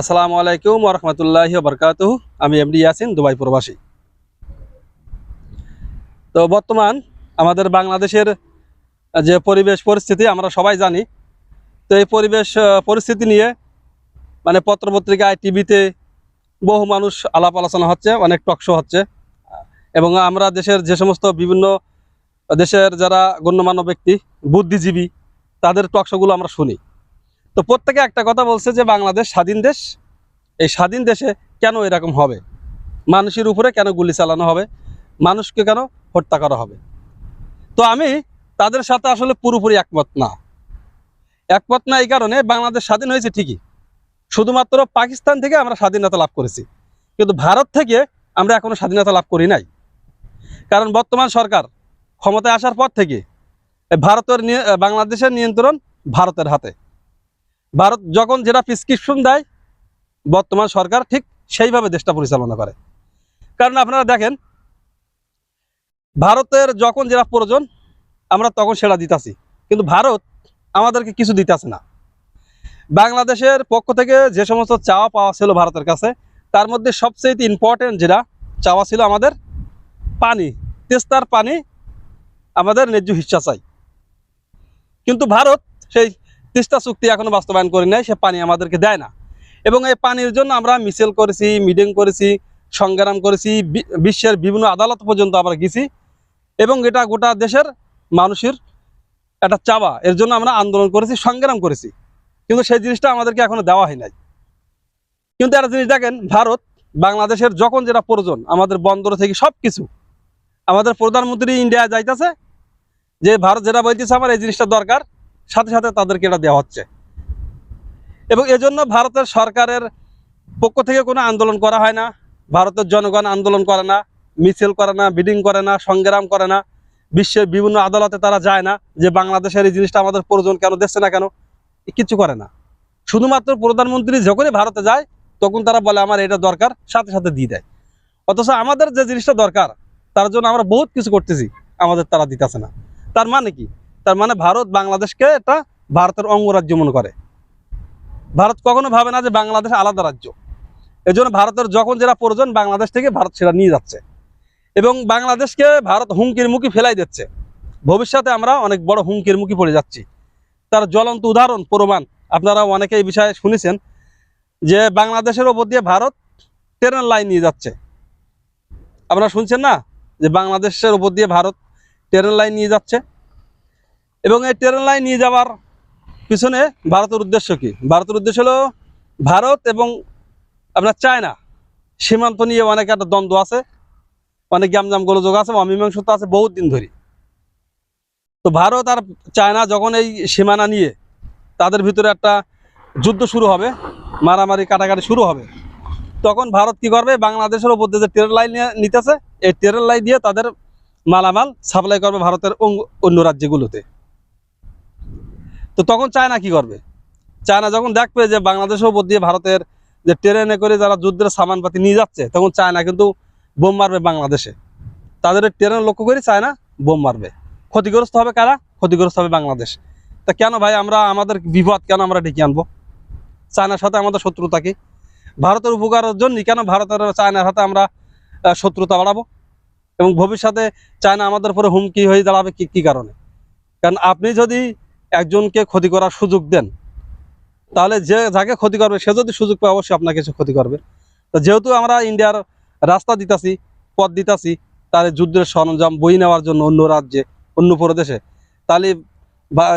আসসালামু আলাইকুম রহমতুল্লাহ বরকাত আমি এমডি ইয়াসিন, দুবাই প্রবাসী। তো বর্তমান আমাদের বাংলাদেশের যে পরিবেশ পরিস্থিতি, আমরা সবাই জানি। তো এই পরিবেশ পরিস্থিতি নিয়ে মানে পত্রপত্রিকায় টিভিতে বহু মানুষ আলাপ আলোচনা হচ্ছে, অনেক টকশো হচ্ছে। এবং আমরা দেশের যে সমস্ত বিভিন্ন দেশের যারা গণ্যমান্য ব্যক্তি, বুদ্ধিজীবী, তাদের টকশোগুলো আমরা শুনি। তো প্রত্যেকে একটা কথা বলছে যে বাংলাদেশ স্বাধীন দেশ। এই স্বাধীন দেশে কেন এরকম হবে? মানুষের উপরে কেন গুলি চালানো হবে? মানুষকে কেন হত্যা করা হবে? তো আমি তাদের সাথে আসলে পুরোপুরি একমত না। একমত না এই কারণে বাংলাদেশ স্বাধীন হয়েছে ঠিকই। শুধুমাত্র পাকিস্তান থেকে আমরা স্বাধীনতা লাভ করেছি। কিন্তু ভারত থেকে আমরা এখনও স্বাধীনতা লাভ করি নাই। কারণ বর্তমান সরকার ক্ষমতায় আসার পর থেকে ভারতের বাংলাদেশের নিয়ন্ত্রণ ভারতের হাতে। ভারত যখন যেটা প্রেসক্রিপশন দেয়, বর্তমান সরকার ঠিক সেইভাবে দেশটা পরিচালনা করে। কারণ আপনারা দেখেন, ভারতের যখন যেটা প্রয়োজন, আমরা তখন সেটা দিতাছি। কিন্তু ভারত আমাদেরকে কিছু দিতেছে না। বাংলাদেশের পক্ষ থেকে যে সমস্ত চাওয়া পাওয়া ছিল ভারতের কাছে, তার মধ্যে সবচেয়ে ইম্পর্টেন্ট যেটা চাওয়া ছিল আমাদের পানি তেস্তার পানি আমাদের ন্যায্য হিস্সা চাই। কিন্তু ভারত সেই তিস্তা চুক্তি এখনও বাস্তবায়ন করে নাই, সে পানি আমাদেরকে দেয় না। এবং এই পানির জন্য আমরা মিছিল করেছি, মিটিং করেছি, সংগ্রাম করেছি বিশ্বের বিভিন্ন আদালত পর্যন্ত আমরা গেছি। এবং এটা গোটা দেশের মানুষের একটা চাওয়া, এর জন্য আমরা আন্দোলন করেছি, সংগ্রাম করেছি। কিন্তু সেই জিনিসটা আমাদেরকে এখনও দেওয়া হয় নাই। কিন্তু একটা জিনিস দেখেন, ভারত বাংলাদেশের যখন যেটা প্রয়োজন, আমাদের বন্দর থেকে সব কিছু আমাদের প্রধানমন্ত্রী ইন্ডিয়া যাইতেছে, যে ভারত যেটা বলতেছে আমার এই জিনিসটা দরকার সাথে সাথে তাদেরকে এটা দেওয়া হচ্ছে। এবং এজন্য ভারতের সরকারের পক্ষ থেকে কোনো আন্দোলন করা হয় না। ভারতের জনগণ আন্দোলন করে না, মিছিল করে না, বিডিং করে না, সংগ্রাম করে না। বিশ্বের বিভিন্ন আদালতে তারা যায় না যে বাংলাদেশের এই জিনিসটা আমাদের প্রয়োজন কেন, দিচ্ছে না কেন? কিচ্ছু করে না। শুধুমাত্র প্রধানমন্ত্রী যখনই ভারতে যায়, তখন তারা বলে, আমার এটা দরকার। সাথে সাথে দিয়ে দেয়। অথচ আমাদের যে জিনিসটা দরকার, তার জন্য আমরা বহুত কিছু করতেছি, আমাদের তারা দিতেছে না। তার মানে কি? তার মানে ভারত বাংলাদেশকে এটা ভারতের অঙ্গরাজ্য মনে করে। ভারত কখনো ভাবে না যে বাংলাদেশ আলাদা রাজ্য। এজন্য ভারতের যখন যেটা প্রয়োজন, বাংলাদেশ থেকে ভারত সেটা নিয়ে যাচ্ছে। এবং বাংলাদেশকে ভারত হুমকির মুখে ফেলাই দিচ্ছে। ভবিষ্যতে আমরা অনেক বড় হুমকির মুখে পড়ে যাচ্ছি। তার জ্বলন্ত উদাহরণ, প্রমাণ, আপনারা অনেকে এই বিষয়ে শুনেছেন যে বাংলাদেশের ওপর দিয়ে ভারত ট্রেনের লাইন নিয়ে যাচ্ছে। আপনারা শুনছেন না যে বাংলাদেশের ওপর দিয়ে ভারত ট্রেনের লাইন নিয়ে যাচ্ছে? এবং এই ট্রেন লাইন নিয়ে যাওয়ার পিছনে ভারতের উদ্দেশ্য কি? ভারতের উদ্দেশ্য হলো ভারত এবং আপনার চায়না। সীমান্ত নিয়ে অনেক একটা দ্বন্দ্ব আছে, অনেক গ্যামজাম গোলযোগ আছে অমীমাংসতা আছে বহুত দিন ধরে। তো ভারত আর চায়না যখন এই সীমানা নিয়ে তাদের ভিতরে একটা যুদ্ধ শুরু হবে, মারামারি কাটাকাটি শুরু হবে, তখন ভারত কি করবে? বাংলাদেশের ওপর যে ট্রেন লাইন নিতেছে, এই ট্রেন লাইন দিয়ে তাদের মালামাল সাপ্লাই করবে ভারতের অন্য রাজ্যগুলোতে। তো তখন চায়না কি করবে? চায়না যখন দেখবে যে বাংলাদেশের উপর দিয়ে ভারতের যে ট্রেনে করে যারা যুদ্ধের সামানপাতি নিয়ে যাচ্ছে, তখন চায়না কিন্তু বোম মারবে বাংলাদেশে। তাদের ট্রেন লক্ষ্য করে চায়না বোম মারবে। ক্ষতিগ্রস্ত হবে কারা? ক্ষতিগ্রস্ত হবে বাংলাদেশ। তা কেন ভাই আমরা, আমাদের বিপদ কেন আমরা ডেকে আনব? চায়নার সাথে আমাদের শত্রুতা কি? ভারতের উপকারের জন্য কেন ভারতের, চায়নার সাথে আমরা শত্রুতা বাড়াবো? এবং ভবিষ্যতে চায়না আমাদের উপরে হুমকি হয়ে দাঁড়াবে কি কারণে? কারণ আপনি যদি একজনকে ক্ষতি করার সুযোগ দেন। তাহলে যে যাকে ক্ষতি করবে, সে যদি সুযোগ পায়, অবশ্যই আপনাকে সে ক্ষতি করবে। তো যেহেতু আমরা ইন্ডিয়ার রাস্তা দিতাছি, পথ দিতাছি, তাহলে যুদ্ধের সরঞ্জাম বই নেওয়ার জন্য অন্য রাজ্যে, অন্য প্রদেশে, তাহলে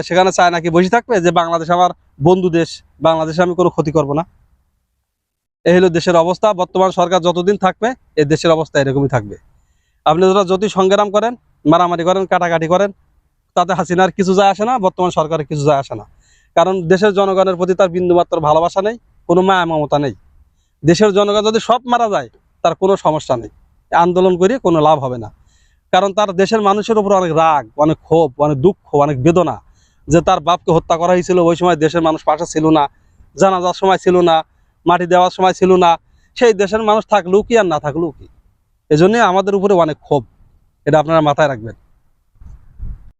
সেখানে চায় নাকি বসে থাকবে যে বাংলাদেশ আমার বন্ধু দেশ, বাংলাদেশে আমি কোনো ক্ষতি করব না? এই হলো দেশের অবস্থা। বর্তমান সরকার যতদিন থাকবে, এই দেশের অবস্থা এরকমই থাকবে। আপনি যারা যদি সংগ্রাম করেন, মারামারি করেন, কাটাকাটি করেন তাতে হাসিনার কিছু যায় আসে না, বর্তমান সরকারের কিছু যায় আসে না। কারণ দেশের জনগণের প্রতি তার বিন্দুমাত্র ভালোবাসা নেই, কোনো মায়া মমতা নেই। দেশের জনগণ যদি সব মারা যায়, তার কোনো সমস্যা নেই। আন্দোলন করে কোনো লাভ হবে না। কারণ তার দেশের মানুষের উপর অনেক রাগ, অনেক ক্ষোভ, অনেক দুঃখ, অনেক বেদনা যে তার বাপকে হত্যা করা হয়েছিল, ওই সময় দেশের মানুষ পাশে ছিল না, জানাজার সময় ছিল না, মাটি দেওয়ার সময় ছিল না। সেই দেশের মানুষ থাকলেও কি আর না থাকলেও কি? এজন্য আমাদের উপরে অনেক ক্ষোভ। এটা আপনারা মাথায় রাখবেন।